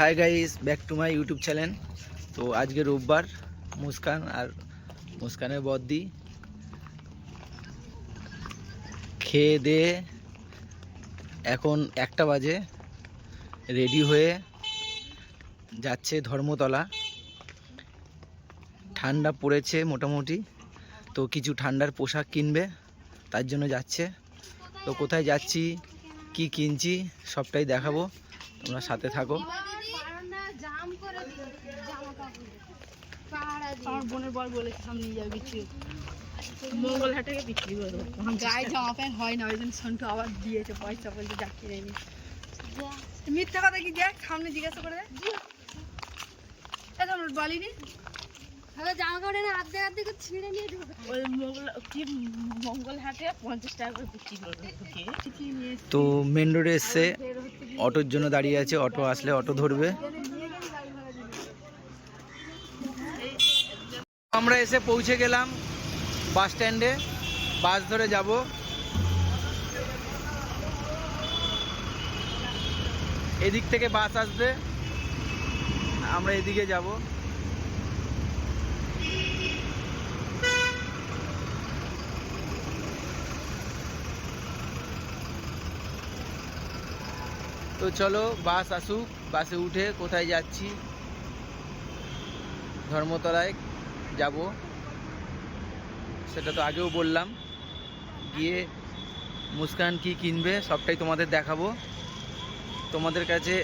Hi guys back to my YouTube channel তো আজকে রোববার, মুস্কান আর মুস্কানের বদ্দি খেয়ে দিয়ে এখন একটা বাজে রেডি হয়ে যাচ্ছে ধর্মতলা। ঠান্ডা পড়েছে মোটামুটি, তো কিছু ঠান্ডার পোশাক কিনবে, তার জন্য যাচ্ছে। তো কোথায় যাচ্ছি, কি কিনছি, সবটাই দেখাবো, তোমরা সাথে থাকো জাম করে দিল জামা কাপড় পাহাড়া আমার বোনের বর বলেছে সামনে যাবে বিক্রি মঙ্গল হাটে বিক্রি করব আমার গায়ে জামা প্যান্ট হয় না ওই জন্য সন্টু আবার দিয়েছে পয়সা বলতে যা কিনে নি। মিথ্যা কথা কি দেখ? সামনে জিজ্ঞাসা করে দেখ। বলিনি। হ্যালো জামা কাপড় এনে আর্ধেক আর্ধেক করে ছিঁড়ে নিয়ে ওই মঙ্গল কি মঙ্গল হাটে পঞ্চাশ টাকা করে বিক্রি করব নিয়ে তো মেন রোডে এসছে অটোর জন্য দাঁড়িয়ে আছে অটো আসলে অটো ধরবে। আমরা এসে পৌঁছে গেলাম বাস স্ট্যান্ডে। বাস ধরে যাব। এদিক থেকে বাস আসবে। আমরা এদিকে যাব। তো চলো বাস আসুক। বাসে উঠে কোথায় যাচ্ছি? ধর্মতলায়। যাব। সেটা তো আগেও বললাম। গিয়ে মুস্কান কি কিনবে সবটাই তোমাদের দেখাবো। তোমাদের কাছে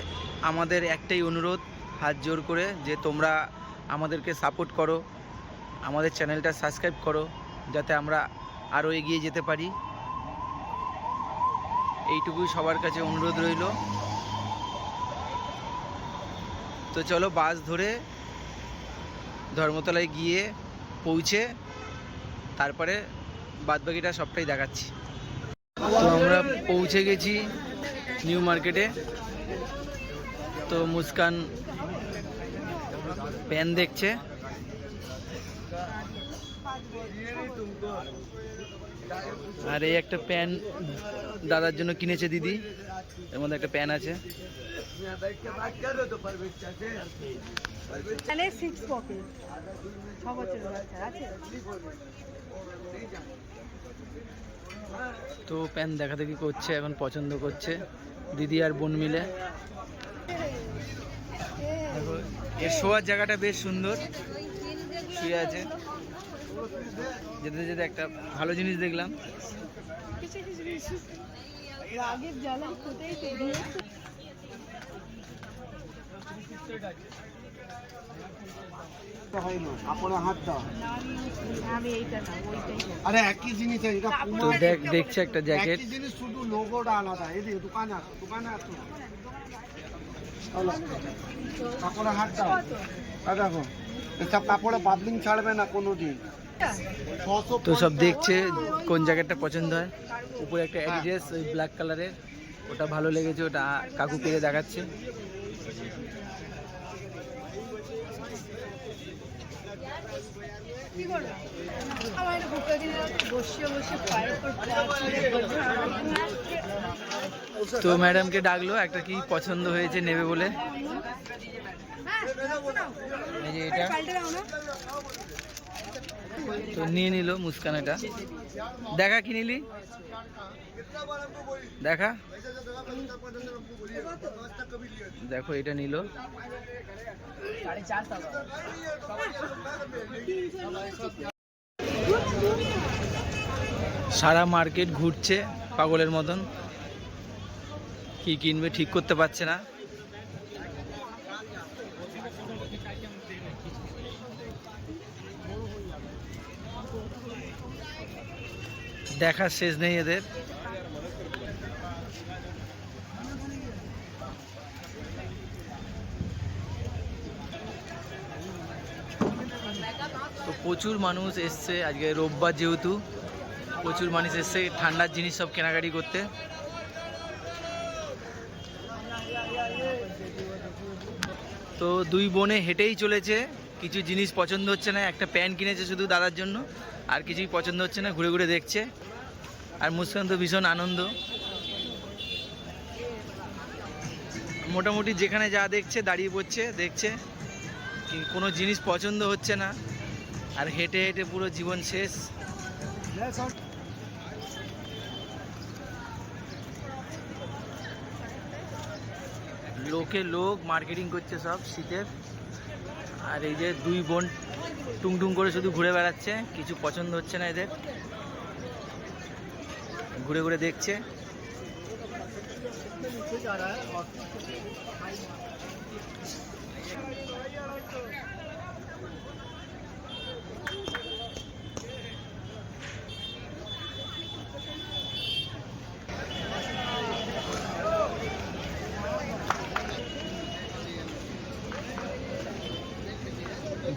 আমাদের একটাই অনুরোধ, হাত জোর করে যে তোমরা আমাদেরকে সাপোর্ট করো, আমাদের চ্যানেলটা সাবস্ক্রাইব করো, যাতে আমরা আরও এগিয়ে যেতে পারি। এইটুকুই সবার কাছে অনুরোধ রইল। তো চলো বাস ধরে ধর্মতলায় গিয়ে পৌঁছে তারপরে বাদবাকিটা সবটাই দেখাচ্ছি। তো আমরা পৌঁছে গেছি নিউ মার্কেটে। তো মুস্কান প্যান দেখছে। আর এই একটা প্যান দাদার জন্য কিনেছে দিদি। এর মধ্যে একটা প্যান আছে। তো প্যান দেখা দেখি করছে এখন পছন্দ করছে। দিদি আর বোন মিলে। এর শোয়ার জায়গাটা বেশ সুন্দর। শুয়ে আছে। যেতে যেতে একটা ভালো জিনিস দেখলাম। আরে একই জিনিস পুরো তো দেখ দেখছে একটা জ্যাকেট জিনিস শুধু লোগোটা আলাদা। দোকানে আসো দোকানে আসো কাপড়ে হাত দাও। দেখো এসব কাপড়ে বাবলিং ছাড়বে না কোনো দিন তো সব দেখছে কোন জ্যাকেটটা পছন্দ হয়। উপরে একটা অ্যাডিডাস ওই ব্ল্যাক কালারের ওটা ভালো লেগেছে ওটা কাকু পেয়ে দেখাচ্ছে। তো ম্যাডামকে ডাকলো একটা কি পছন্দ হয়েছে নেবে বলে? এই যে এটা। তো নিয়ে নিল মুস্কান এটা। দেখা কি নিলি? দেখা। দেখো, এটা নিল। সারা মার্কেট ঘুরছে পাগলের মতন। কি কিনবে ঠিক করতে পারছে না। দেখার শেষ নেই এদের। তো প্রচুর মানুষ এসছে আজকে রোববার যেহেতু। প্রচুর মানুষ এসছে, ঠান্ডার জিনিস সব কেনাকাটি করতে। তো দুই বোনে হেঁটেই চলেছে, কিছু জিনিস পছন্দ হচ্ছে না, একটা প্যান্ট কিনেছে শুধু দাদার জন্য, আর কিছুই পছন্দ হচ্ছে না, ঘুরে ঘুরে দেখছে। আর মুস্কান তো ভীষণ আনন্দ। মোটামুটি যেখানে যা দেখছে, দাঁড়িয়ে পড়ছে, দেখছে। কোনো জিনিস পছন্দ হচ্ছে না। আর হেঁটে হেঁটে পুরো জীবন শেষ। লোকে লোক মার্কেটিং করছে সব শীতের। আর এই যে দুই বোন টুংটুং করে শুধু ঘুরে বেড়াচ্ছে। কিছু পছন্দ হচ্ছে না এদের। ঘুরে ঘুরে দেখছে।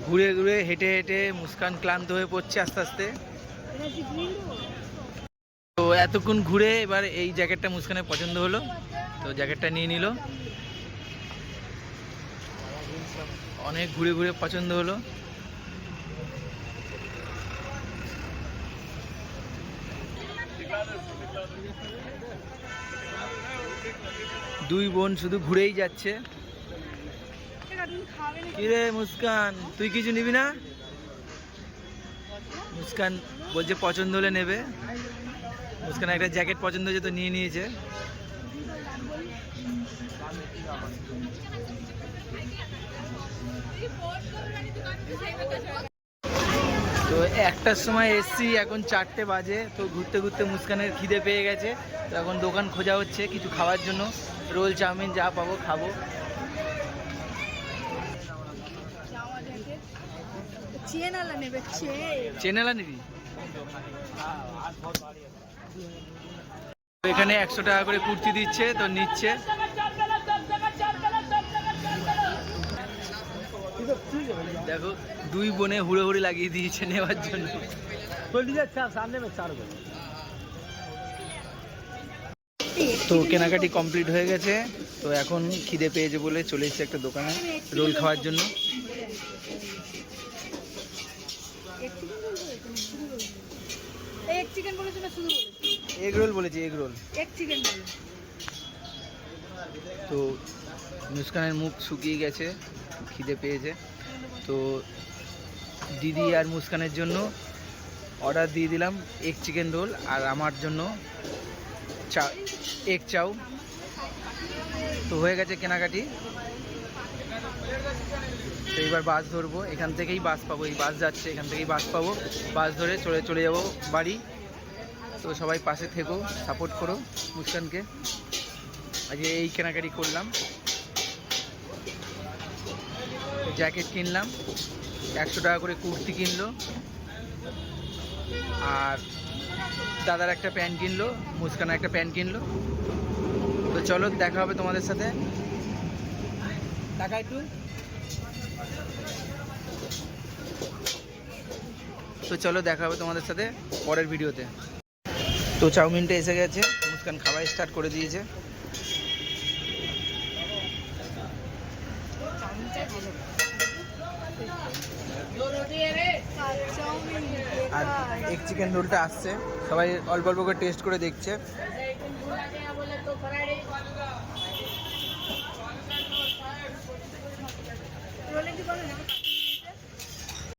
ঘুরে ঘুরে হেঁটে হেঁটে মুস্কান ক্লান্ত হয়ে পড়ছে আস্তে আস্তে। এতক্ষণ ঘুরে এবার এই জ্যাকেটটা মুস্কানের পছন্দ হলো। তো জ্যাকেটটা নিয়ে নিল। অনেক ঘুরে ঘুরে পছন্দ হলো। দুই বোন শুধু ঘুরেই যাচ্ছে। কিরে মুস্কান তুই কিছু নিবি না? মুস্কান বলছে পছন্দ হলে নেবে। মুস্কান একটা জ্যাকেট পছন্দ হয়েছে তো নিয়ে নিয়েছে। তো একটার সময় এসছি, এখন চারটে বাজে, তো ঘুরতে ঘুরতে মুস্কানের খিদে পেয়ে গেছে। তো এখন দোকান খোঁজা হচ্ছে কিছু খাওয়ার জন্য। রোল চাউমিন যা পাবো খাব। এখানে একশো টাকা করে কুর্তি দিচ্ছে, তো নিচ্ছে। দেখো, দুই বোনে হুড়ো হুড়ি লাগিয়ে দিয়েছে নেওয়ার জন্য। তো কেনাকাটি কমপ্লিট হয়ে গেছে, তো এখন খিদে পেয়েছে বলে চলে এসেছে একটা দোকানে, রোল খাওয়ার জন্য। চিকেন বলেছ না শুধু বলেছ। এগ রোল বলেছি এগ রোল এক চিকেন তো মুস্কানের মুখ শুকিয়ে গেছে খিদে পেয়েছে। তো দিদি আর মুস্কানের জন্য অর্ডার দিয়ে দিলাম এগ চিকেন রোল আর আমার জন্য চা এগ চাউ তো হয়ে গেছে কেনাকাটি। তো এবার বাস ধরবো। এখান থেকেই বাস পাবো। এই বাস যাচ্ছে এখান থেকেই বাস পাবো। বাস ধরে চলে চলে যাব বাড়ি। তো সবাই পাশে থেকো সাপোর্ট করো মুস্কানকে। আজকে এই কেনাকাটি করলাম। জ্যাকেট কিনলাম, একশো টাকা করে কুর্তি কিনলো, আর দাদার একটা প্যান্ট কিনলো মুস্কান একটা প্যান্ট কিনলো। তো চলো, দেখা হবে তোমাদের সাথে। টাকা একটু। তো চলো, দেখা হবে তোমাদের সাথে পরের ভিডিওতে। তো চাউমিনটা এসে গেছে। মুস্কান খাবার স্টার্ট করে দিয়েছে। আর এগ চিকেন রোলটা আসছে। সবাই অল্প অল্প করে টেস্ট করে দেখছে। রোলে কি বলো না?